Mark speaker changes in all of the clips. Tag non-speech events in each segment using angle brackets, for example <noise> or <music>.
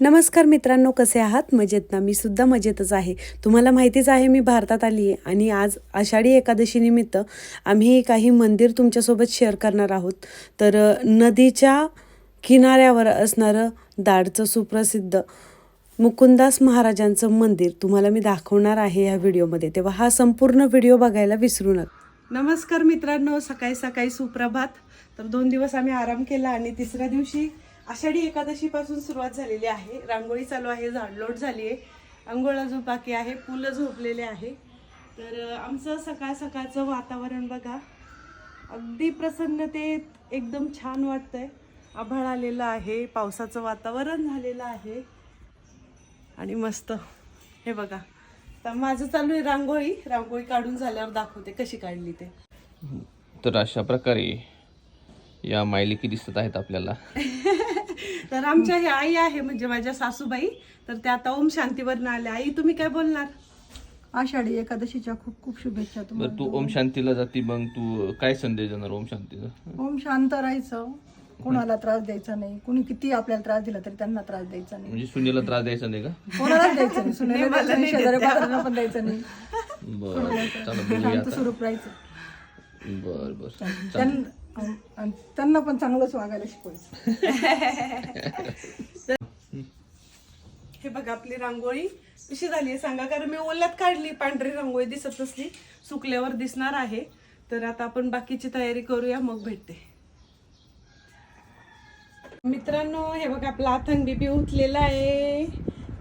Speaker 1: नमस्कार मित्रांनो कसे आहात? मजेत ना? मी सुद्धा मजेतच आहे. तुम्हाला माहितीच आहे मी भारतात आली आहे आणि आज आषाढी एकादशीनिमित्त आम्ही काही मंदिर तुमच्यासोबत शेअर करणार आहोत. तर नदीच्या किनाऱ्यावर असणारं दाडचं सुप्रसिद्ध मुकुंदास महाराजांचं मंदिर तुम्हाला मी दाखवणार आहे या व्हिडिओमध्ये. तेव्हा हा संपूर्ण व्हिडिओ बघायला विसरू नका. नमस्कार मित्रांनो सकाळी सकाळी सुप्रभात. तर दोन दिवस आम्ही आराम केला आणि तिसऱ्या दिवशी आषाढी एकादशी पासून सुरुवात झालेली आहे. रांगोळी चालू आहे झाडलोट झाली आहे. अंघोळ अजून बाकी आहे फुलं झोपलेले आहे. तर आमचं सकाळ सकाळचं वातावरण बघा. अगदी प्रसन्नतेत एकदम छान वाटतंय. आभाळ आलेलं आहे पावसाचं वातावरण झालेलं आहे. आणि मस्त. हे बघा. तर माझं चालू आहे रांगोळी. रांगोळी काढून झाल्यावर दाखवते कशी काढली ते.
Speaker 2: तर अशा प्रकारे या मायलिकी दिसत आहेत आपल्याला. <laughs>
Speaker 1: तर आमच्या हे आई आहे म्हणजे माझ्या सासूबाई. तर त्या आता ओम शांतीवरनं आल्या. आई तुम्ही काय बोलणार?
Speaker 3: आषाढी एकादशीच्या खूप खूप शुभेच्छा
Speaker 2: बरं
Speaker 3: तुम्हाला
Speaker 2: तू ओम शांतीला जाती मग तू काय संदेश देणार ओम शांतीचा
Speaker 3: ओम शांत राहायचं. कोणाला त्रास द्यायचा नाही. कुणी किती आपल्याला त्रास दिला तरी त्यांना त्रास द्यायचा नाही.
Speaker 2: म्हणजे सुनेला त्रास द्यायचा नाही का?
Speaker 3: कोणालाच द्यायचं नाही. सुनेला द्यायचं नाही. शेजारी पाजाऱ्यांना पण द्यायचं नाही.
Speaker 2: बर चला बघूया
Speaker 3: शांत
Speaker 2: आता.
Speaker 3: स्वरूप राहायचं.
Speaker 2: बर बर.
Speaker 3: त्यां- आणि त्यांना पण चांगलंच वागायला शिकवायचं. <laughs>
Speaker 1: हे बघा आपली रांगोळी. कशी झाली आहे सांगा कारण मी ओल्यात काढली पांढरी रांगोळी दिसत असली. सुकल्यावर दिसणार आहे. तर आता आपण बाकीची तयारी करूया मग भेटते. मित्रांनो हे बघा आपला आतंग बीबी उठलेला आहे.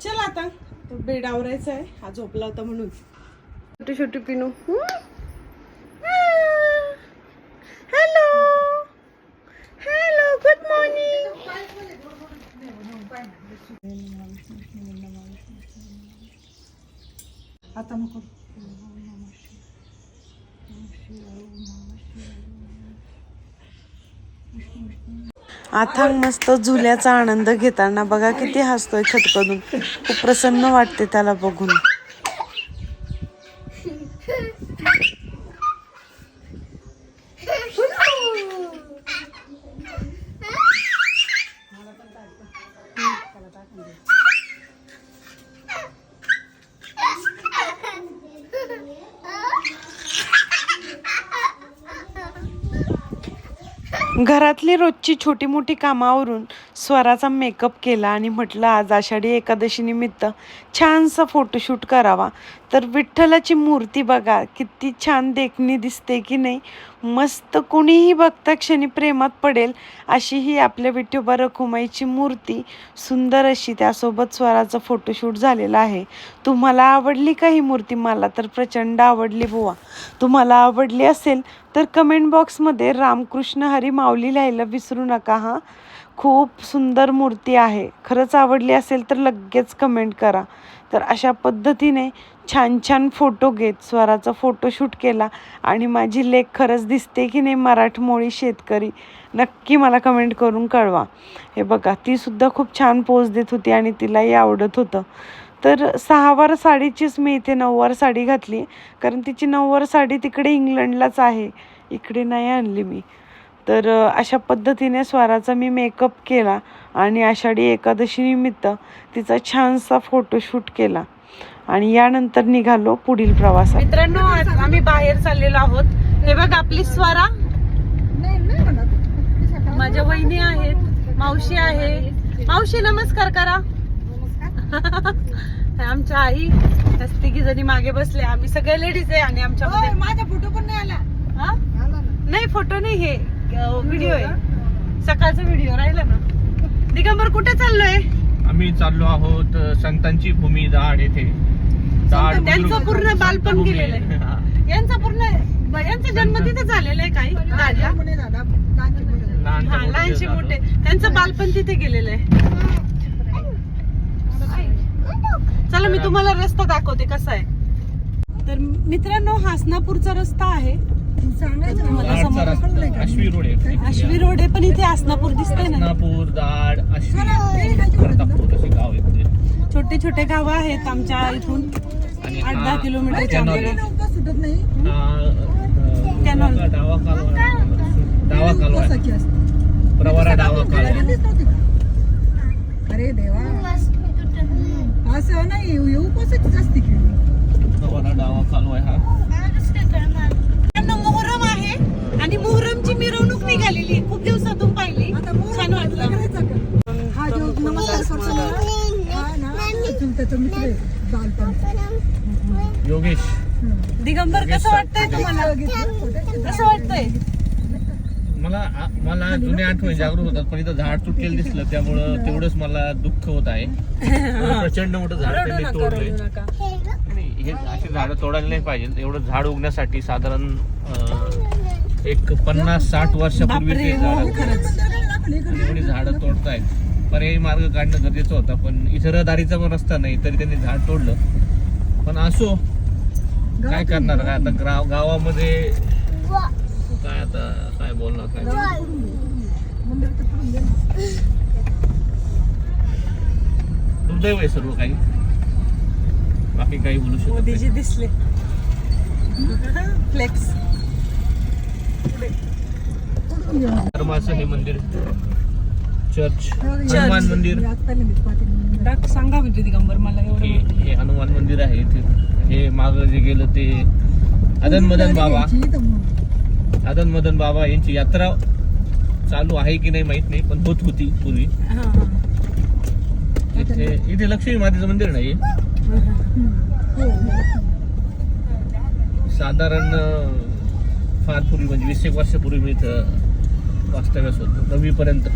Speaker 1: चल आता. तो बेड आवरायचा आहे. हा झोपला होता म्हणून. छोटी छोटी पिनू
Speaker 3: आता नको
Speaker 1: आथांग मस्त झुल्याचा आनंद घेताना बघा किती हसतोय खतखदून खूप प्रसन्न वाटते त्याला बघून. घरातली रोजची छोटी मोठी कामावरून स्वराचा मेकअप केला आणि म्हटलं आज आषाढी एकादशी निमित्त छानसा फोटोशूट करावा. तर विठ्ठलाची मूर्ती बघा किती छान देखणी दिसते की नाही. मस्त कुणीही बघता क्षणी प्रेमात पडेल अशी ही आपल्या विठोबा रखुमाईची मूर्ती सुंदर अशी त्यासोबत स्वराचं फोटोशूट झालेला आहे. तुम्हाला आवडली का ही मूर्ती मला तर प्रचंड आवडली बुवा. तुम्हाला आवडली असेल तर कमेंट बॉक्समध्ये रामकृष्ण हरी माऊली लिहायला विसरू नका हां. खूप सुंदर मूर्ती आहे. खरंच आवडली असेल तर लगेच कमेंट करा. तर अशा पद्धतीने छान छान फोटो घेत स्वराचा फोटोशूट केला आणि माझी लेख खरंच दिसते की नाही मराठमोळी शेतकरी नक्की मला कमेंट करून कळवा. हे बघा तीसुद्धा खूप छान पोज देत होती आणि तिलाही आवडत होतं. तर सहावार साडीचीच मी इथे नऊवार साडी घातली. कारण तिची नऊवार साडी तिकडे इंग्लंडलाच आहे. इकडे नाही आणली मी. तर अशा पद्धतीने स्वराचा मी मेकअप केला आणि आषाढी एकादशी निमित्त तिचा छानसा फोटोशूट केला. आणि यानंतर निघालो पुढील प्रवासात. मित्रांनो आम्ही बाहेर चाललेलो आहोत. हे बघ आपली स्वरा.
Speaker 3: नाही नाही म्हणत.
Speaker 1: माझ्या वहिनी आहेत मावशी आहे. मावशी नमस्कार करा. आमच्या आई तिघी जणी मागे बसले. आम्ही सगळे लेडीज आहे आणि आमच्या
Speaker 3: माझा फोटो पण नाही आला.
Speaker 1: हा? नाही फोटो नाही हे. व्हिडिओ आहे. सकाळचा व्हिडिओ राहिला ना. दिगंबर कुठे चाललोय?
Speaker 2: आम्ही चाललो आहोत संतांची भूमी दाड येथे.
Speaker 1: त्यांचं पूर्ण बालपण. केलेलं आहे.
Speaker 2: हा.
Speaker 1: यांचा पूर्ण यांचा जन्म तिथे झालेला आहे काही दादा?
Speaker 3: लहानचे
Speaker 1: हा.
Speaker 2: मोठे.
Speaker 1: त्यांचं बालपण तिथे गेलेलं आहे चला मी तुम्हाला रस्ता दाखवते कसा आहे? तर मित्रांनो हासनापूरचा रस्ता आहे?
Speaker 2: आश्वी रोड आहे.
Speaker 1: आश्वी रोड आहे पण इथे हासनापूर दिसतंय ना.
Speaker 2: नागपूर दाड असे गाव आहेत ते.
Speaker 1: छोटे छोटे गाव आहेत आमच्या इथून. आठ दहा किलोमीटरच्या
Speaker 2: कॅनॉल. डावा कालवा. डावा कालवा आहे. प्रवरा डावा कालवा?
Speaker 3: अरे देवा. असं नाही हे उपासाची जास्ती खेळ
Speaker 2: नवाला डावा चालू आहे हा.
Speaker 1: मोहरम आहे आणि मोहरमची मिरवणूक निघालेली खूप दिवसातून पाहिली.
Speaker 3: आता
Speaker 1: छान वाटलं.
Speaker 3: का? हा जो नमस्कार हा मित्र बालपण.
Speaker 2: योगेश.
Speaker 1: दिगंबर कसं वाटतंय तुम्हाला? कसं वाटतंय?
Speaker 2: मला मला जुन्या आठवणी जागृत होतात पण इथं झाड तुटलेलं दिसलं त्यामुळं तेवढंच मला दुःख होत आहे. <laughs> प्रचंड मोठं झाड त्यांनी तोडलंय. आणि हे अशी झाडं तोडायला नाही पाहिजे. एवढं झाड उगण्यासाठी साधारण एक पन्नास साठ वर्षापूर्वी ते झाड आणि एवढी झाडं तोडतायत. पर्यायी मार्ग काढणं गरजेचं होतं पण इथं रहदारीचा पण रस्ता नाही तरी त्यांनी झाड तोडलं. पण असो काय करणार? काय आता गाव गावामध्ये काय आता काय बोलणार काय दुर्दैव आहे सर्व काही? बाकी काही बोलू शकत नाही.
Speaker 1: मोदीजी दिसले. फ्लेक्स
Speaker 2: धर्माचं हे मंदिर. चर्च हनुमान मंदिर.
Speaker 1: डाक सांगा म्हणजे दिगंबर मला
Speaker 2: हे
Speaker 1: एवढं
Speaker 2: हे हनुमान मंदिर आहे इथे. हे माग जे गेलं ते आदन मदन बाबा. आदन मदन बाबा यांची यात्रा चालू आहे की नाही माहीत नाही पण होत होती पूर्वी
Speaker 1: हा, हा.
Speaker 2: इथे इथे लक्ष्मी मातेचं मंदिर नाही साधारण फार पूर्वी म्हणजे वीस एक वर्षापूर्वी मी इथं वास्तव्यास होतो दहावीपर्यंत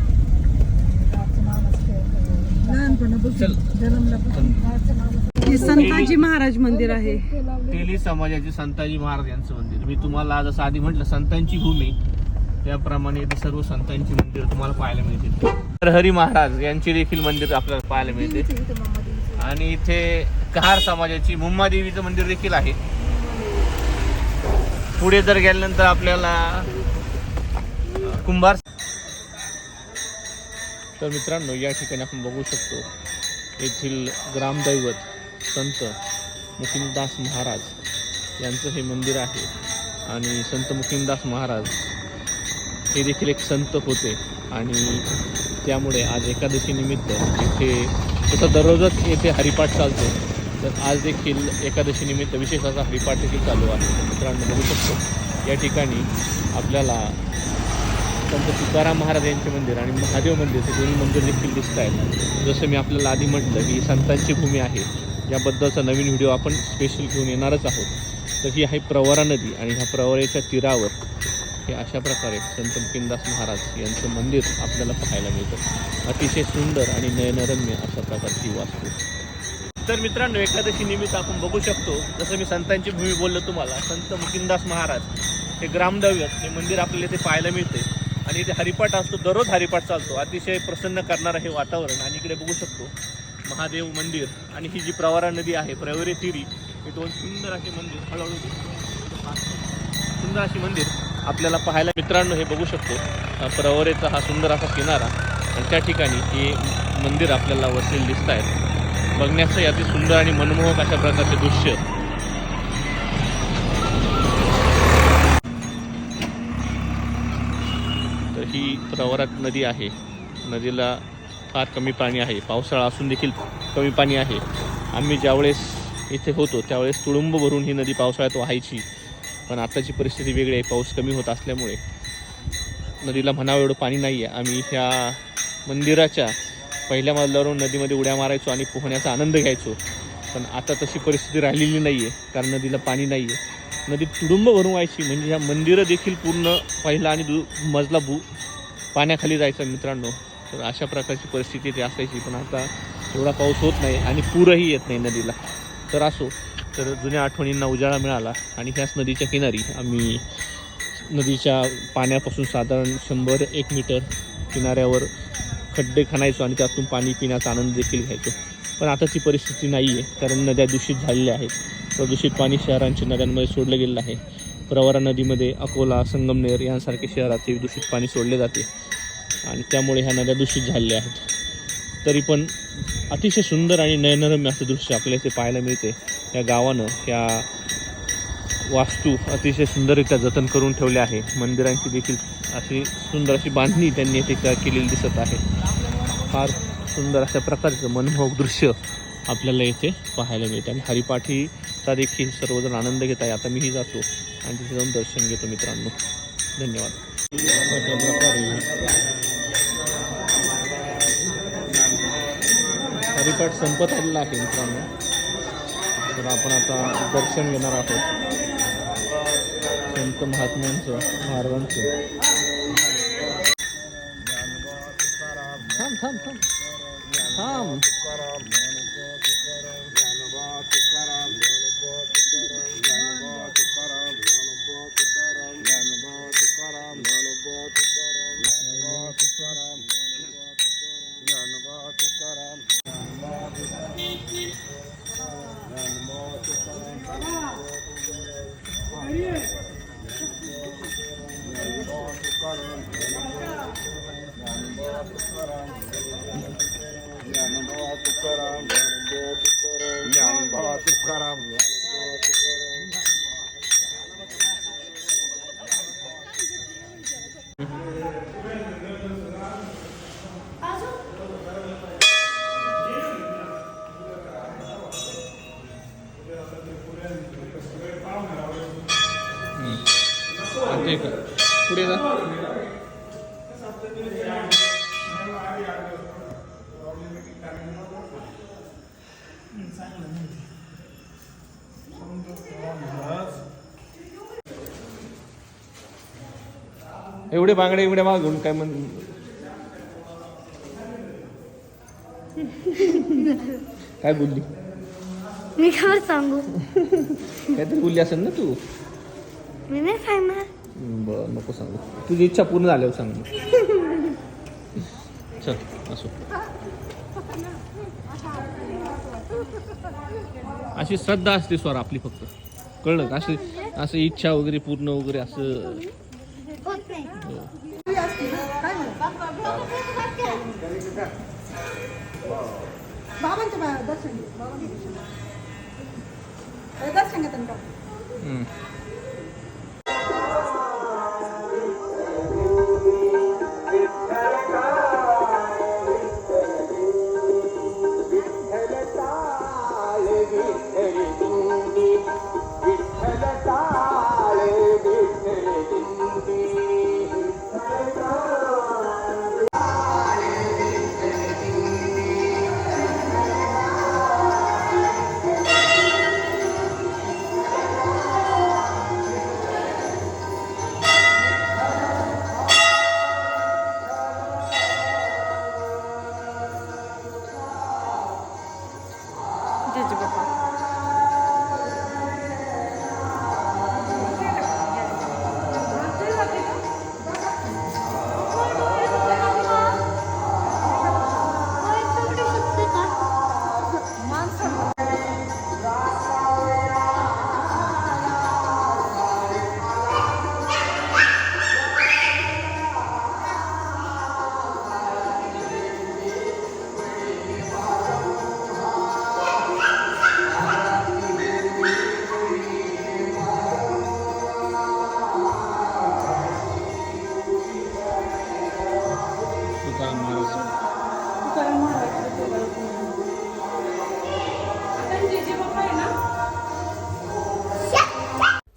Speaker 2: चल.
Speaker 1: हे संताजी महाराज मंदिर आहे.
Speaker 2: तेली समाजाचे संताजी महाराज यांचं मंदिर. मी तुम्हाला जसं आधी म्हटलं संतांची भूमी. त्याप्रमाणे इथे सर्व संतांची मंदिर तुम्हाला पाहायला मिळतील. तर हरी महाराज यांची देखील मंदिर आपल्याला पाहायला मिळते आणि इथे कहार समाजाची मुम्मा देवीचं मंदिर देखील आहे. पुढे जर गेल्यानंतर आपल्याला कुंभार तर मित्रांनो या ठिकाणी आपण बघू शकतो येथील ग्रामदैवत संत मुकिमदास महाराज यांचं हे मंदिर आहे. आणि संत मुकिमदास महाराज हे देखील एक संत होते. आणि त्यामुळे आज एकादशीनिमित्त इथे तसं दररोजच येथे हरिपाठ चालतो. तर आज देखील एकादशीनिमित्त विशेष असा हरिपाठ देखील चालू आहे. मित्रांनो बघू शकतो. या ठिकाणी आपल्याला संत तुकाराम महाराज यांचे मंदिर आणि महादेव मंदिर हे दोन्ही मंदिर देखील दिसत आहेत जसं मी आपल्याला आधी म्हटलं की संतांची भूमी आहे. याबद्दलचा नवीन व्हिडिओ आपण स्पेशल घेऊन येणारच आहोत. तर ही आहे प्रवरा नदी आणि ह्या प्रवरेच्या तीरावर हे अशा प्रकारे संत मुकिंदास महाराज यांचं मंदिर आपल्याला पाहायला मिळतं. अतिशय सुंदर आणि नयनरम्य अशा प्रकारची वास्तू. तर मित्रांनो एकादशी निमित्त आपण बघू शकतो. जसं मी संतांची भूमी बोललो तुम्हाला संत मुकिंदास महाराज हे ग्रामदैवत हे मंदिर आपल्याला इथे पाहायला मिळते. आणि इथे हरिपाठ असतो दररोज हरिपाठ चालतो. अतिशय प्रसन्न करणारं हे वातावरण आणि इकडे बघू शकतो. महादेव मंदिर आणि ही जी प्रवारा नदी आहे प्रवरे तिरी हे दोन सुंदर असे मंदिर हळूहळू सुंदर अशी मंदिर आपल्याला पाहायला मित्रांनो हे बघू शकतो. प्रवरेचा हा सुंदर असा किनारा आणि त्या ठिकाणी हे मंदिर आपल्याला वसलेले दिसत आहेत. बघण्याचं अति सुंदर आणि मनमोहक अशा प्रकारचे दृश्य. तर ही प्रवरात नदी आहे. नदीला फार कमी पाणी आहे. पावसाळा असून देखील कमी पाणी आहे. आम्ही ज्यावेळेस इथे होतो त्यावेळेस तुडुंब भरून ही नदी पावसाळ्यात व्हायची. पण आत्ताची परिस्थिती वेगळी आहे. पाऊस कमी होत असल्यामुळे. नदीला म्हणावं एवढं पाणी नाही आहे आम्ही ह्या मंदिराच्या पहिल्या मजल्यावरून नदीमध्ये उड्या मारायचो आणि पोहण्याचा आनंद घ्यायचो. पण आता तशी परिस्थिती राहिलेली नाही आहे कारण नदीला पाणी नाही आहे नदी तुडुंब भरून व्हायची म्हणजे ह्या मंदिरं देखील पूर्ण पहिला आणि दु मजला भू पाण्याखाली जायचा मित्रांनो. तर अशा प्रकारची परिस्थिती ते असायची पण आता एवढा पाऊस होत नाही आणि पूरही येत नाही नदीला. तर असो तर जुन्या आठवणींना उजाळा मिळाला आणि ह्याच नदीच्या किनारी आम्ही नदीच्या पाण्यापासून साधारण शंभर एक मीटर किनाऱ्यावर खड्डे खणायचो आणि त्यातून पाणी पिण्याचा आनंद देखील घ्यायचो. पण आताची परिस्थिती नाही आहे कारण नद्या दूषित झालेल्या आहेत. प्रदूषित पाणी शहरांच्या नद्यांमध्ये सोडलं गेलेलं आहे. प्रवरा नदीमध्ये अकोला संगमनेर यांसारखे शहरात हे दूषित पाणी सोडले जाते. आणि त्यामुळे ह्या नद्या दूषित झालेल्या आहेत. तरी पण अतिशय सुंदर आणि नयनरम्य असं दृश्य आपल्याला इथे पाहायला मिळते. या गावानं ह्या वास्तू अतिशय सुंदररित्या जतन करून ठेवल्या आहे. मंदिरांची देखील अशी सुंदर अशी बांधणी त्यांनी येथे केलेली दिसत आहे. फार सुंदर अशा प्रकारचं मनमोहक दृश्य आपल्याला येथे पाहायला मिळते. आणि हरिपाठीचा देखील सर्वजण आनंद घेत आहे. आता मीही जातो आणि तिथे जाऊन दर्शन घेतो मित्रांनो. धन्यवाद. हरिपाठ संपत आलेला आहे मित्रांनो. तर आपण आता दर्शन घेणार आहोत. संत महात्म्यांचं महाराजांचं थांब थांब थांब. थांब. जा. एवढे बांगडे एवढे मागून काय म्हण काय बोलली?
Speaker 4: मी काय सांगू.
Speaker 2: काहीतरी बोलली असेल ना तू?
Speaker 4: मी नाही सांगणार.
Speaker 2: बर नको सांगू. तुझी इच्छा पूर्ण झाल्यावर सांग. चल असो. अशी श्रद्धा असते स्वर आपली फक्त. कळलं का? अशी असं इच्छा वगैरे पूर्ण वगैरे असं.
Speaker 4: होत नाही
Speaker 3: ती असते ना, काय म्हणतात? बाबांचं बा- दर्शन दर्शन घेतात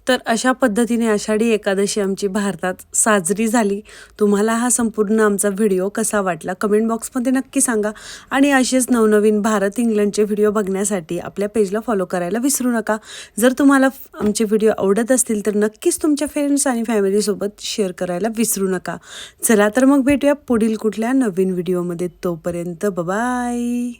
Speaker 5: तर अशा पद्धतीने आषाढी एकादशी आमची भारतात साजरी झाली. तुम्हाला हा संपूर्ण आमचा व्हिडिओ कसा वाटला कमेंट बॉक्समध्ये नक्की सांगा. आणि असेच नवनवीन भारत इंग्लंडचे व्हिडिओ बघण्यासाठी आपल्या पेजला फॉलो करायला विसरू नका. जर तुम्हाला आमचे व्हिडिओ आवडत असतील तर नक्कीच तुमच्या फ्रेंड्स आणि फॅमिलीसोबत शेअर करायला विसरू नका. चला तर मग भेटूया पुढील कुठल्या नवीन व्हिडिओमध्ये. तोपर्यंत बाय